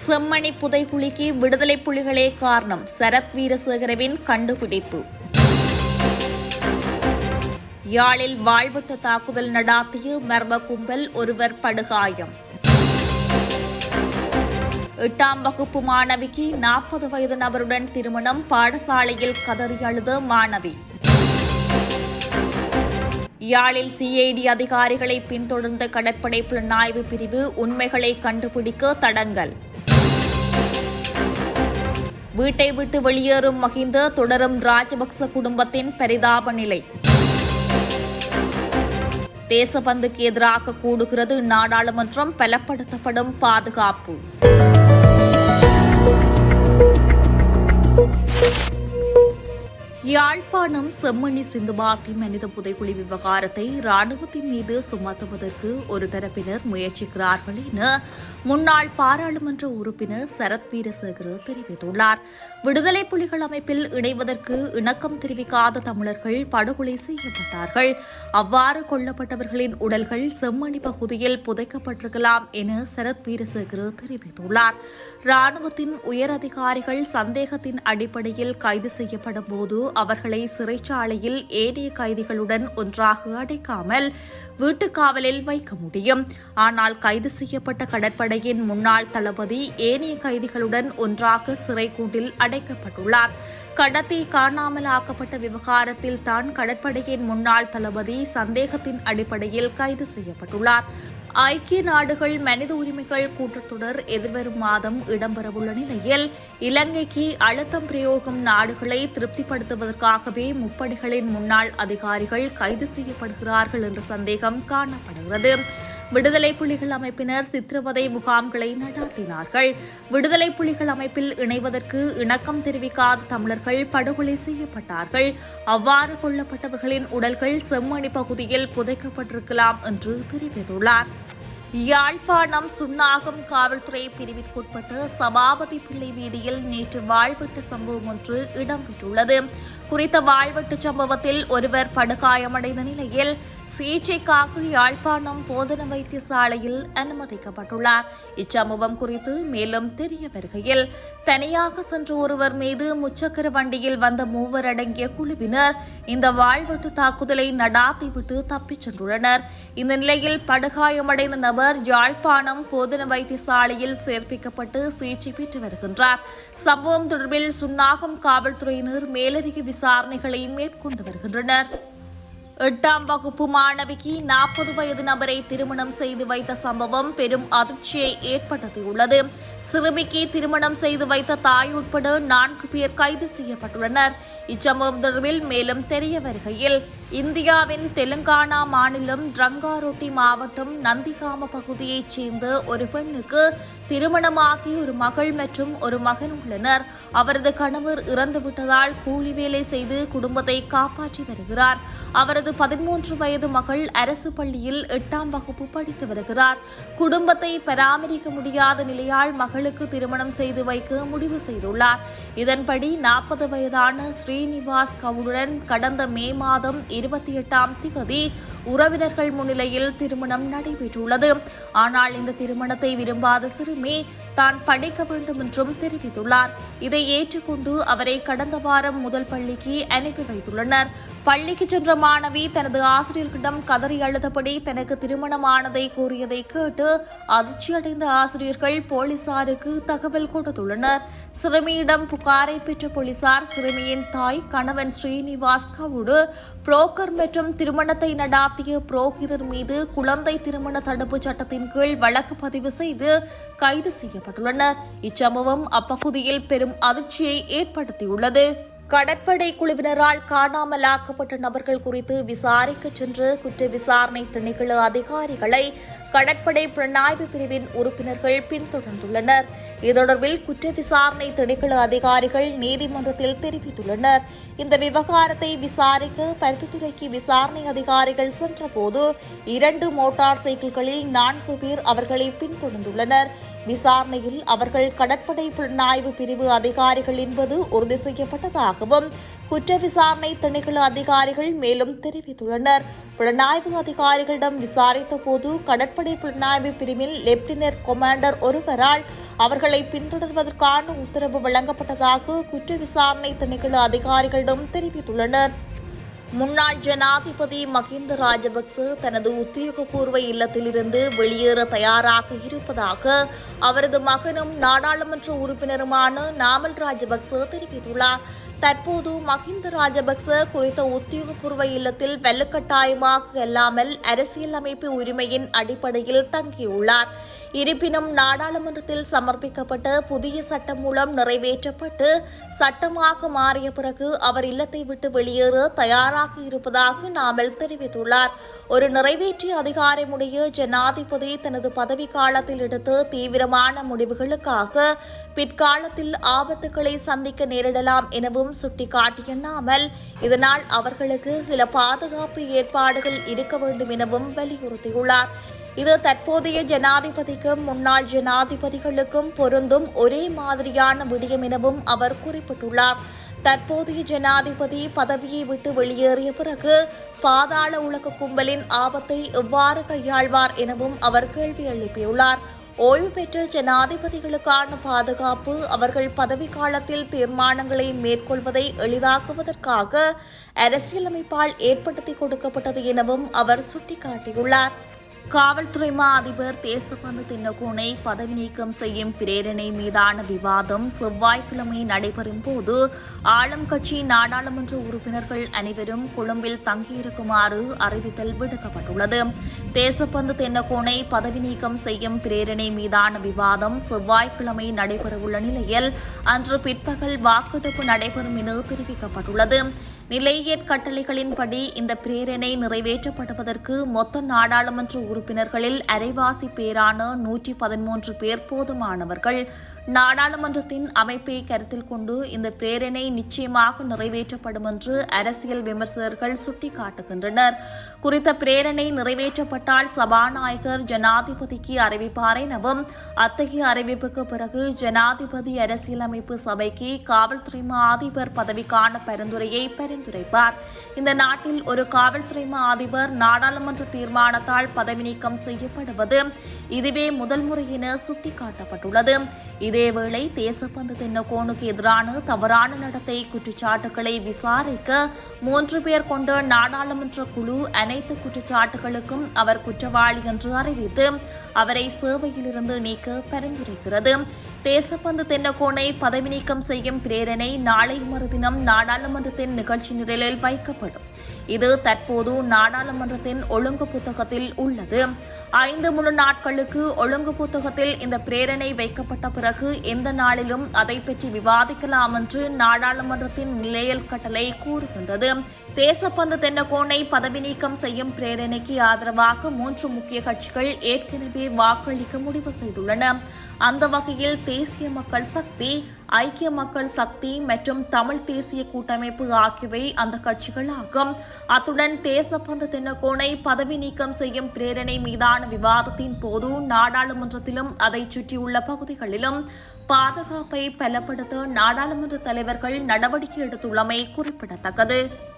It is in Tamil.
செம்மணி புதைகுழிக்கு விடுதலை புலிகளே காரணம் சரத் வீரசேகரவின் கண்டுபிடிப்பு. யாழில் வாழ்விட்ட தாக்குதல் நடாத்திய மர்ம கும்பல் ஒருவர் படுகாயம். எட்டாம் வகுப்பு மாணவிக்கு நாற்பது வயது நபருடன் திருமணம் பாடசாலையில் கதறி அழுத மாணவி. யாழில் சிஐடி அதிகாரிகளை பின்தொடர்ந்த கடற்படை புலனாய்வு பிரிவு உண்மைகளை கண்டுபிடிக்க தடங்கல். வீட்டை விட்டு வெளியேறும் மகிந்த தொடரும் ராஜபக்ச குடும்பத்தின் பரிதாப நிலை. தேசபந்துக்கு எதிராக கூடுகிறது நாடாளுமன்றம் பலப்படுத்தப்படும் பாதுகாப்பு. யாழ்ப்பாணம் செம்மணி சிந்துபாத்தி மனித புதைக்குழி விவகாரத்தை ராணுவத்தின் மீது சுமத்துவதற்கு ஒரு தரப்பினர் முயற்சிக்கிறார்கள் என முன்னாள் பாராளுமன்ற உறுப்பினர் சரத் வீரசேகர தெரிவித்துள்ளார். விடுதலை புலிகள் அமைப்பில் இணைவதற்கு இணக்கம் தெரிவிக்காத தமிழர்கள் படுகொலை செய்யப்பட்டார்கள். அவ்வாறு கொல்லப்பட்டவர்களின் உடல்கள் செம்மணி பகுதியில் புதைக்கப்பட்டிருக்கலாம் என சரத் வீரசேகர தெரிவித்துள்ளார். ராணுவத்தின் உயர் அதிகாரிகள் சந்தேகத்தின் அடிப்படையில் கைது செய்யப்படும் போது அவர்களை சிறைச்சாலையில் ஏனைய கைதிகளுடன் ஒன்றாக அடைக்காமல் வீட்டுக்காவலில் வைக்க முடியும். ஆனால் கைது செய்யப்பட்ட கடற்படை கடற்படையின் முன்னாள் தளபதி ஏனைய கைதிகளுடன் ஒன்றாக சிறைக்கூட்டில் அடைக்கப்பட்டுள்ளார். கடத்தி காணாமல் ஆக்கப்பட்ட விவகாரத்தில் தான் கடற்படையின் முன்னாள் தளபதி சந்தேகத்தின் அடிப்படையில் கைது செய்யப்பட்டுள்ளார். ஐக்கிய நாடுகள் மனித உரிமைகள் கூட்டத்தொடர் எதிர்வரும் மாதம் இடம்பெறவுள்ள நிலையில் இலங்கைக்கு அழுத்தம் பிரயோகம் நாடுகளை திருப்திப்படுத்துவதற்காகவே முப்படைகளின் முன்னாள் அதிகாரிகள் கைது செய்யப்படுகிறார்கள் என்ற சந்தேகம் காணப்படுகிறது. விடுதலை புலிகள் அமைப்பினர் சித்திரவதை முகாம்களை நடாத்தினார்கள். விடுதலை புலிகள் அமைப்பில் இணைவதற்கு இணக்கம் தெரிவிக்காத தமிழர்கள் படுகொலை செய்யப்பட்டார்கள். அவ்வாறு கொல்லப்பட்டவர்களின் உடல்கள் செம்மணி பகுதியில் புதைக்கப்பட்டிருக்கலாம் என்று தெரிவித்துள்ளார். யாழ்ப்பாணம் சுன்னாகம் காவல்துறை பிரிவிற்குட்பட்ட சபாபதி பிள்ளை வீதியில் நேற்று வாழ்வெட்டு சம்பவம் ஒன்று இடம்பெற்றுள்ளது. குறித்த வாழ்வெட்டு சம்பவத்தில் ஒருவர் படுகாயமடைந்த நிலையில் சிகிச்சைக்காக யாழ்ப்பாணம் போதன வைத்தியசாலையில் அனுமதிக்கப்பட்டுள்ளார். இச்சம்பவம் குறித்து மேலும் தெரிய வருகையில் தனியாக சென்ற ஒருவர் மீது முச்சக்கர வண்டியில் வந்த மூவர் அடங்கிய குழுவினர் இந்த வாழ்வெட்டு தாக்குதலை நடாத்திவிட்டு தப்பிச் சென்றுள்ளனர். இந்த நிலையில் படுகாயமடைந்த நபர் யாழ்ப்பாணம் போதன வைத்தியசாலையில் சேர்ப்பிக்கப்பட்டு சிகிச்சை பெற்று வருகின்றார். சம்பவம் தொடர்பில் சுன்னாகம் காவல்துறையினர் மேலதிக விசாரணைகளை மேற்கொண்டு வருகின்றனர். எட்டாம் வகுப்பு மாணவிக்கு நாற்பது வயது நபரை திருமணம் செய்து வைத்த சம்பவம் பெரும் அதிர்ச்சியை ஏற்படுத்தியுள்ளது. சிறுமிக்கு திருமணம் செய்து வைத்த தாய் உட்பட நான்கு பேர் கைது செய்யப்பட்டுள்ளனர். இச்சம்பவம் தொடர்பில் மேலும் தெரிய வருகையில் இந்தியாவின் தெலுங்கானா மாநிலம் ரங்காரொட்டி மாவட்டம் நந்திகாம பகுதியைச் சேர்ந்த ஒரு பெண்ணுக்கு திருமணமாகி ஒரு மகள் மற்றும் ஒரு மகன் உள்ளனர். அவரது கணவர் இறந்துவிட்டதால் கூலி வேலை செய்து குடும்பத்தை காப்பாற்றி வருகிறார். அவரது பதிமூன்று வயது மகள் அரசு பள்ளியில் எட்டாம் வகுப்பு படித்து வருகிறார். குடும்பத்தை பராமரிக்க முடியாத நிலையால் மகளுக்கு திருமணம் செய்து வைக்க முடிவு செய்துள்ளார். இதன்படி நாற்பது வயதான ஸ்ரீனிவாஸ் கவுடுடன் கடந்த மே மாதம் இருபத்தி எட்டாம் திகதி உறவினர்கள் முன்னிலையில் திருமணம் நடைபெற்றுள்ளது. ஆனால் இந்த திருமணத்தை விரும்பாத சிறுமி தான் படிக்க வேண்டும் என்றும் தெரிவித்துள்ளார். இதை ஏற்றுக்கொண்டு அவரை கடந்த வாரம் முதல் பள்ளிக்கு அனுப்பி வைத்துள்ளனர். பள்ளிக்கு சென்ற மாணவி தனது ஆசிரியர்களிடம் கதறி அழுதபடி தனக்கு திருமணமானதை கூறியதை கேட்டு அதிர்ச்சியடைந்த ஆசிரியர்கள் போலீசாருக்கு தகவல் கொடுத்துள்ளனர். சிறுமியிடம் புகாரை பெற்ற போலீசார் சிறுமியின் தாய் கணவன் ஸ்ரீனிவாஸ் கவுடு புரோக்கர் மற்றும் திருமணத்தை நடாத்திய புரோகிதர் மீது குழந்தை திருமண தடுப்பு சட்டத்தின் கீழ் வழக்கு பதிவு செய்து கைது செய்யப்பட்டுள்ளனர். இச்சம்பவம் அப்பகுதியில் பெரும் அதிர்ச்சியை ஏற்படுத்தியுள்ளது. கடற்படை குழுவினரால் காணாமலாக்கப்பட்ட நபர்கள் குறித்து விசாரிக்க சென்ற குற்ற விசாரணை திணைக்கள அதிகாரிகளை கடற்படை புலனாய்வு பிரிவின் உறுப்பினர்கள் பின்தொடர்ந்துள்ளனர். இது தொடர்பில் குற்ற விசாரணை திணைக்கள அதிகாரிகள் நீதிமன்றத்தில் தெரிவித்துள்ளனர். இந்த விவகாரத்தை விசாரிக்க பருத்தித்துறைக்கு விசாரணை அதிகாரிகள் சென்றபோது இரண்டு மோட்டார் சைக்கிள்களில் நான்கு பேர் அவர்களை பின்தொடர்ந்துள்ளனர். விசாரணையில் அவர்கள் கடற்படை புலனாய்வு பிரிவு அதிகாரிகள் என்பது உறுதி செய்யப்பட்டதாகவும் குற்ற விசாரணை திணைக்கள அதிகாரிகள் மேலும் தெரிவித்துள்ளனர். புலனாய்வு அதிகாரிகளிடம் விசாரித்த போது கடற்படை புலனாய்வு பிரிவில் லெப்டினன்ட் கொமாண்டர் ஒருவரால் அவர்களை பின்தொடர்வதற்கான உத்தரவு வழங்கப்பட்டதாக குற்ற விசாரணை திணைக்கள அதிகாரிகளிடம் தெரிவித்துள்ளனர். முன்னாள் ஜனாதிபதி மஹிந்த ராஜபக்ச தனது உத்தியோகபூர்வ இல்லத்திலிருந்து வெளியேற தயாராக இருப்பதாக அவரது மகனும் நாடாளுமன்ற உறுப்பினருமான நாமல் ராஜபக்ச தெரிவித்துள்ளார். தற்போது மஹிந்த ராஜபக்ச குறித்த உத்தியோகபூர்வ இல்லத்தில் வெள்ளக்கட்டாயமாக அல்லாமல் அரசியலமைப்பு உரிமையின் அடிப்படையில் தங்கியுள்ளார். இருப்பினும் நாடாளுமன்றத்தில் சமர்ப்பிக்கப்பட்ட புதிய சட்டம் மூலம் நிறைவேற்றப்பட்டு சட்டமாக மாறிய பிறகு அவர் இல்லத்தை விட்டு வெளியேற தயாராக இருப்பதாக நாமல் தெரிவித்துள்ளார். ஒரு நிறைவேற்றிய அதிகாரமுடைய ஜனாதிபதி தனது பதவி காலத்தில் எடுத்த தீவிரமான முடிவுகளுக்காக பிற்காலத்தில் ஆபத்துக்களை சந்திக்க நேரிடலாம் எனவும் சுட்டிக்காட்டிய நாமல் இதனால் அவர்களுக்கு சில பாதுகாப்பு ஏற்பாடுகள் இருக்க வேண்டும் எனவும் வலியுறுத்தியுள்ளார். இது தற்போதைய ஜனாதிபதிக்கும் முன்னாள் ஜனாதிபதிகளுக்கும் பொருந்தும் ஒரே மாதிரியான விடயம் எனவும் அவர் குறிப்பிட்டுள்ளார். தற்போதைய ஜனாதிபதி பதவியை விட்டு வெளியேறிய பிறகு பாதாள உலக கும்பலின் ஆபத்தை எவ்வாறு கையாள்வார் எனவும் அவர் கேள்வி எழுப்பியுள்ளார். ஓய்வு பெற்ற ஜனாதிபதிகளுக்கான பாதுகாப்பு அவர்கள் பதவி காலத்தில் தீர்மானங்களை மேற்கொள்வதை எளிதாக்குவதற்காக அரசியலமைப்பால் ஏற்படுத்தி கொடுக்கப்பட்டது எனவும் அவர் சுட்டிக்காட்டியுள்ளார். காவல்துறை மா அதிபர் தேசபந்து தின்னகோனை பதவி நீக்கம் செய்யும் பிரேரணை மீதான விவாதம் செவ்வாய்க்கிழமை நடைபெறும் போது ஆளும் கட்சி நாடாளுமன்ற உறுப்பினர்கள் அனைவரும் கொழும்பில் தங்கியிருக்குமாறு அறிவித்தல் விடுக்கப்பட்டுள்ளது. தேசப்பந்து தென்னகோனை பதவி நீக்கம் செய்யும் பிரேரணை மீதான விவாதம் செவ்வாய்க்கிழமை நடைபெறவுள்ள நிலையில் அன்று பிற்பகல் வாக்கெடுப்பு நடைபெறும் என தெரிவிக்கப்பட்டுள்ளது. நிலையியற் கட்டளைகளின்படி இந்த பிரேரணை நிறைவேற்றப்படுவதற்கு மொத்த நாடாளுமன்ற உறுப்பினர்களில் அரைவாசி பேரான நூற்றி பதிமூன்று பேர் போதுமானவர்கள். நாடாளுமன்றத்தின் அமைப்பை கருத்தில் கொண்டு இந்த பிரேரணை நிச்சயமாக நிறைவேற்றப்படும் என்று அரசியல் விமர்சகர்கள் சுட்டிக்காட்டுகின்றனர். குறித்த பிரேரணை நிறைவேற்றப்பட்டால் சபாநாயகர் ஜனாதிபதிக்கு அறிவிப்பார் எனவும் அத்தகைய அறிவிப்புக்கு பிறகு ஜனாதிபதி அரசியலமைப்பு சபைக்கு காவல்துறை மா அதிபர் பதவிக்கான பரிந்துரையை பரிந்துரைப்பார் இந்த நாட்டில் ஒரு காவல்துறை மா அதிபர் நாடாளுமன்ற தீர்மானத்தால் பதவி நீக்கம் செய்யப்படுவது இதுவே முதல் முறை என சுட்டிக்காட்டப்பட்டுள்ளது. இதேவேளை தேசப்பந்து தென்னகோனுக்கு எதிரான தவறான நடத்தை குற்றச்சாட்டுகளை விசாரிக்க மூன்று பேர் கொண்ட நாடாளுமன்ற குழு அனைத்து குற்றச்சாட்டுகளுக்கும் அவர் குற்றவாளி என்று அறிவித்து அவரை சேவையிலிருந்து நீக்க பரிந்துரைக்கிறது. தேசப்பந்து தென்னகோனை பதவி நீக்கம் செய்யும் பிரேரணை நாளை மறுதினம் நாடாளுமன்றத்தின் நிகழ்ச்சி நிரலில் வைக்கப்படும். இது தற்போது நாடாளுமன்றத்தின் ஒழுங்கு புத்தகத்தில் உள்ளது. ஐந்து முழு நாட்களுக்கு ஒழுங்கு புத்தகத்தில் இந்த பிரேரணை வைக்கப்பட்ட பிறகு எந்த நாளிலும் அதை பற்றி விவாதிக்கலாம் என்று நாடாளுமன்றத்தின் நிலையல் கட்டளை கூறுகின்றது. தேசப்பந்து தென்னகோனை பதவி நீக்கம் செய்யும் பிரேரணைக்கு ஆதரவாக மூன்று முக்கிய கட்சிகள் ஏற்கனவே வாக்களிக்க முடிவு செய்துள்ளன. அந்த வகையில் தேசிய மக்கள் சக்தி ஐக்கிய மக்கள் சக்தி மற்றும் தமிழ் தேசிய கூட்டமைப்பு ஆகியவை அந்த கட்சிகளாகும் அத்துடன் தேசப்பந்து தென்னகோனை பதவி நீக்கம் செய்யும் பிரேரணை மீதான விவாதத்தின் போது நாடாளுமன்றத்திலும் அதை சுற்றியுள்ள பகுதிகளிலும் பாதுகாப்பை பலப்படுத்த நாடாளுமன்ற தலைவர்கள் நடவடிக்கை எடுத்துள்ளமை குறிப்பிடத்தக்கது.